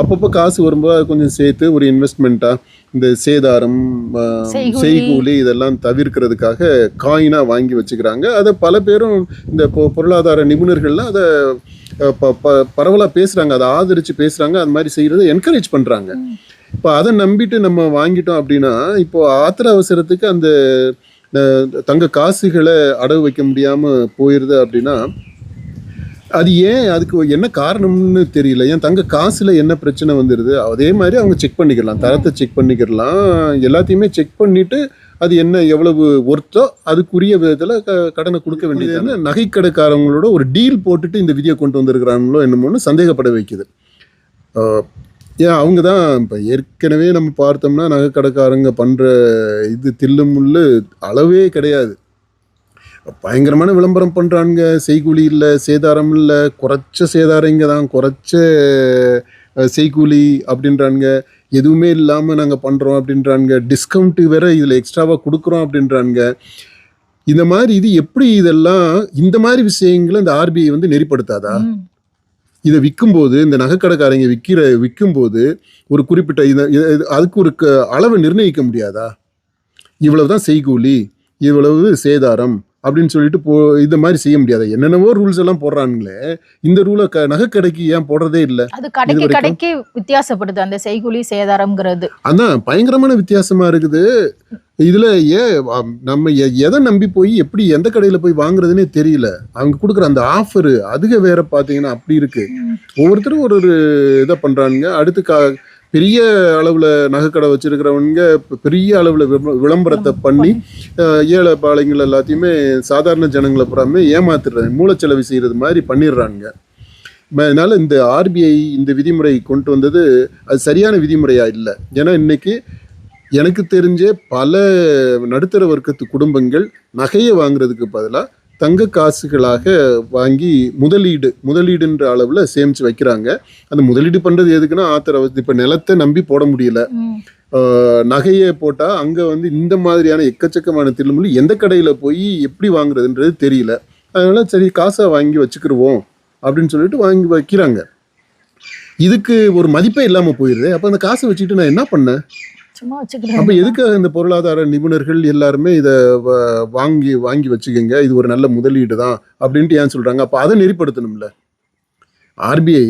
அப்பப்போ காசு வரும்போது அது கொஞ்சம் சேர்த்து ஒரு இன்வெஸ்ட்மெண்ட்டாக இந்த சேதாரம் செய்கூலி. இதெல்லாம் தவிர்க்கிறதுக்காக காயினாக வாங்கி வச்சுக்கிறாங்க. அதை பல பேரும் இந்த பொ- பொருளாதார நிபுணர்கள்லாம் அதை ப பரவலாக பேசுகிறாங்க அதை ஆதரித்து பேசுகிறாங்க அது மாதிரி செய்கிறத என்கரேஜ் பண்ணுறாங்க இப்போ அதை நம்பிட்டு நம்ம வாங்கிட்டோம் அப்படின்னா இப்போ ஆத்திர அவசரத்துக்கு அந்த தங்க காசுகளை அடகு வைக்க முடியாமல் போயிடுது அப்படின்னா அது ஏன் அதுக்கு என்ன காரணம்னு தெரியல. ஏன் தங்க காசுல என்ன பிரச்சனை வந்துடுது அதே மாதிரி அவங்க செக் பண்ணிக்கலாம். தரத்தை செக் பண்ணிக்கிறலாம் எல்லாத்தையுமே செக் பண்ணிட்டு அது என்ன எவ்வளவு ஒர்த்தோ அதுக்குரிய விதத்தில் க கடனை கொடுக்க வேண்டியது. நகைக்கடைக்காரங்களோட ஒரு டீல் போட்டுட்டு இந்த விதியை கொண்டு வந்திருக்கிறாங்களோ என்னமோன்னு சந்தேகப்பட வைக்குது. ஏன் அவங்க தான் இப்போ ஏற்கனவே நம்ம பார்த்தோம்னா நகைக்கடைக்காரங்க பண்ணுற இது தில்லு முள்ளு அளவே கிடையாது. பயங்கரமான விளம்பரம் பண்ணுறாங்க செய்கூலி இல்லை சேதாரம் இல்லை குறைச்ச சேதாரம் இங்கே தான் குறைச்ச செய்கூலி அப்படின்றாங்க எதுவுமே இல்லாமல் நாங்கள் பண்ணுறோம் அப்படின்றாங்க டிஸ்கவுண்ட்டு வேற இதில் எக்ஸ்ட்ராவாக கொடுக்குறோம் அப்படின்றாங்க இந்த மாதிரி இது எப்படி இதெல்லாம் இந்த மாதிரி விஷயங்களை இந்த ஆர்பிஐ வந்து நெறிப்படுத்தாதா. இதை விற்கும்போது இந்த நகைக்கடைக்காரங்க விற்கிற விற்கும்போது ஒரு குறிப்பிட்ட இது- அதுக்கு ஒரு க- அளவை நிர்ணயிக்க முடியாதா இவ்வளவு தான் செய்கூலி இவ்வளவு சேதாரம் அப்படின்னு சொல்லிட்டு போ இந்த மாதிரி செய்ய முடியாதா. என்னென்னவோ ரூல்ஸ் எல்லாம் போடுறாங்களே இந்த ரூலை க நகைக்கடைக்கு ஏன் போடுறதே இல்லை? அது கடைக்கு? கடைக்கு வித்தியாசப்படுது. அந்த செய்கூலி சேதாரம்ங்கிறது. அதான் பயங்கரமான வித்தியாசமா இருக்குது. இதுல ஏன் நம்ம எதை நம்பி போய் எப்படி எந்த கடையில போய் வாங்குறதுனே தெரியல. அவங்க கொடுக்குற அந்த ஆஃபர் அதுக வேற பாத்தீங்கன்னா அப்படி இருக்கு. ஒவ்வொருத்தரும் ஒரு ஒரு இதை பண்றாங்க அடுத்து கா பெரிய அளவில் நகைக்கடை வச்சிருக்கிறவங்க பெரிய அளவில் விளம்ப- விளம்பரத்தை பண்ணி ஏழை பாளைங்கள் எல்லாத்தையுமே சாதாரண ஜனங்களை புறாமே ஏமாத்துறாங்க மூலச்செலவு செய்கிறது மாதிரி பண்ணிடுறாங்க ம- இந்த ஆர்பிஐ இந்த விதிமுறை கொண்டு வந்தது அது சரியான விதிமுறையாக இல்லை. ஏன்னா இன்னைக்கு எனக்கு தெரிஞ்ச பல நடுத்தர வர்க்கத்து குடும்பங்கள் நகையை வாங்குறதுக்கு பதிலாக தங்க காசுகளாக வாங்கி முதலீடு முதலீடுன்ற அளவில் சேமித்து வைக்கிறாங்க. அந்த முதலீடு பண்ணுறது எதுக்குன்னா ஆத்திர இப்போ நிலத்தை நம்பி போட முடியல. நகையை போட்டால் அங்கே வந்து இந்த மாதிரியான எக்கச்சக்கமான தில்லுமுள்ளு எந்த கடையில் போய் எப்படி வாங்குறதுன்றது தெரியல. அதனால சரி காசை வாங்கி வச்சுக்கிருவோம் அப்படின்னு சொல்லிட்டு வாங்கி வைக்கிறாங்க. இதுக்கு ஒரு மதிப்பே இல்லாமல் போயிடுது அப்போ அந்த காசை வச்சுட்டு நான் என்ன பண்ணேன்? சும்மா அப்போ எதுக்காக இந்த பொருளாதார நிபுணர்கள் எல்லாருமே இதை வ- வாங்கி வாங்கி வச்சுக்கோங்க? இது ஒரு நல்ல முதலீடு தான் அப்படின்ட்டு ஏன் சொல்கிறாங்க அப்போ அதை நெறிப்படுத்தணும்ல. ஆர்பிஐ